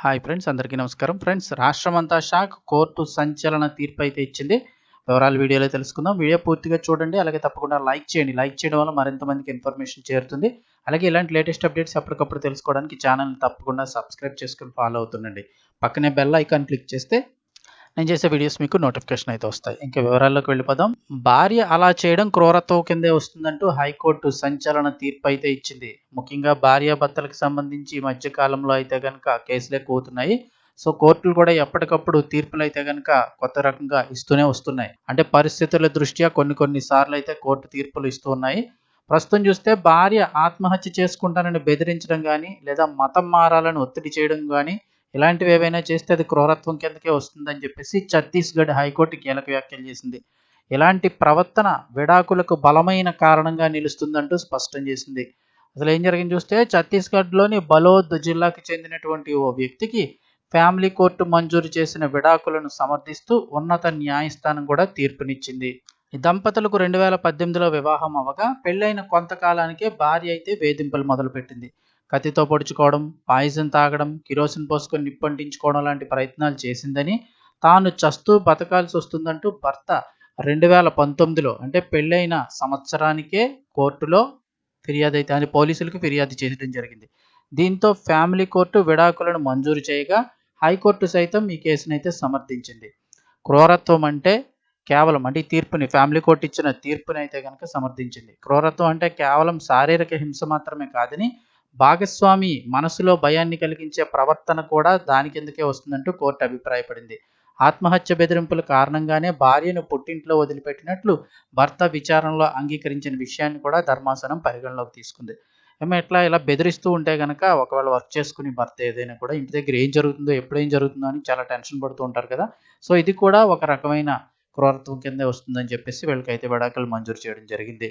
Hi friends అందరికీ నమస్కారం. Friends రాష్ట్రమంతా షాక్ కోర్టు సంచలన తీర్పు అయితే ఇచ్చింది. వివరాలు వీడియోలో తెలుసుకుందాం. వీడియో పూర్తిగా చూడండి అలాగే తప్పకుండా లైక్ చేయండి. లైక్ చేయడం వల్ల మరింత మందికి ఇన్ఫర్మేషన్ చేరుతుంది. అలాగే ఇలాంటి లేటెస్ట్ అప్డేట్స్ ఎప్పటికప్పుడు తెలుసుకోవడానికి ఛానల్ తప్పకుండా సబ్స్క్రైబ్ చేసుకుని ఫాలో అవుతుండండి. పక్కనే బెల్ ఐకాన్ క్లిక్ చేస్తే నేను చేసే వీడియోస్ మీకు నోటిఫికేషన్ అయితే వస్తాయి. ఇంకా వివరాల్లోకి వెళ్ళిపోదాం. భార్య అలా చేయడం క్రూరత్వం కిందే వస్తుందంటూ హైకోర్టు సంచలన తీర్పు అయితే ఇచ్చింది. ముఖ్యంగా భార్యాభర్తలకు సంబంధించి మధ్య కాలంలో అయితే కనుక కేసులే అవుతున్నాయి సో కోర్టులు కూడా ఎప్పటికప్పుడు తీర్పులు అయితే కనుక కొత్త రకంగా ఇస్తూనే వస్తున్నాయి. అంటే పరిస్థితుల దృష్ట్యా కొన్ని కొన్ని సార్లు అయితే కోర్టు తీర్పులు ఇస్తూ ఉన్నాయి. ప్రస్తుతం చూస్తే భార్య ఆత్మహత్య చేసుకుంటానని బెదిరించడం కానీ లేదా మతం మారాలని ఒత్తిడి చేయడం కానీ ఇలాంటివి ఏవైనా చేస్తే అది క్రూరత్వం కిందకే వస్తుందని చెప్పేసి ఛత్తీస్గఢ్ హైకోర్టు కీలక వ్యాఖ్యలు చేసింది. ఇలాంటి ప్రవర్తన విడాకులకు బలమైన కారణంగా నిలుస్తుందంటూ స్పష్టం చేసింది. అసలు ఏం జరిగింది చూస్తే ఛత్తీస్గఢ్లోని బలోద్ జిల్లాకు చెందినటువంటి ఓ వ్యక్తికి ఫ్యామిలీ కోర్టు మంజూరు చేసిన విడాకులను సమర్థిస్తూ ఉన్నత న్యాయస్థానం కూడా తీర్పునిచ్చింది. ఈ దంపతులకు రెండు వేల పద్దెనిమిదిలో వివాహం అవ్వగా పెళ్ళైన కొంతకాలానికే భార్య అయితే వేధింపులు మొదలుపెట్టింది. కత్తితో పొడుచుకోవడం పాయిజన్ తాగడం కిరోసిన్ పోసుకొని నిప్పంటించుకోవడం లాంటి ప్రయత్నాలు చేసిందని తాను చస్తూ బతకాల్సి వస్తుందంటూ భర్త రెండు వేల పంతొమ్మిదిలో అంటే పెళ్ళైన సంవత్సరానికే కోర్టులో ఫిర్యాదు అయితే అని పోలీసులకు ఫిర్యాదు చేయడం జరిగింది. దీంతో ఫ్యామిలీ కోర్టు విడాకులను మంజూరు చేయగా హైకోర్టు సైతం ఈ కేసునైతే సమర్థించింది. క్రూరత్వం అంటే కేవలం అంటే ఈ తీర్పుని ఫ్యామిలీ కోర్టు ఇచ్చిన తీర్పుని అయితే కనుక సమర్థించింది. క్రూరత్వం అంటే కేవలం శారీరక హింస మాత్రమే కాదని భాగస్వామి మనసులో భయాన్ని కలిగించే ప్రవర్తన కూడా దాని కిందకే వస్తుందంటూ కోర్టు అభిప్రాయపడింది. ఆత్మహత్య బెదిరింపుల కారణంగానే భార్యను పుట్టింట్లో వదిలిపెట్టినట్లు భర్త విచారణలో అంగీకరించిన విషయాన్ని కూడా ధర్మాసనం పరిగణలోకి తీసుకుంది. ఏమో ఎట్లా ఇలా బెదిరిస్తూ ఉంటే కనుక ఒకవేళ వర్క్ చేసుకుని భర్త ఏదైనా కూడా ఇంటి దగ్గర ఏం జరుగుతుందో ఎప్పుడేం జరుగుతుందో అని చాలా టెన్షన్ పడుతూ ఉంటారు కదా. సో ఇది కూడా ఒక రకమైన క్రూరత్వం కిందే వస్తుందని చెప్పేసి వీళ్ళకైతే విడాకులు మంజూరు చేయడం జరిగింది.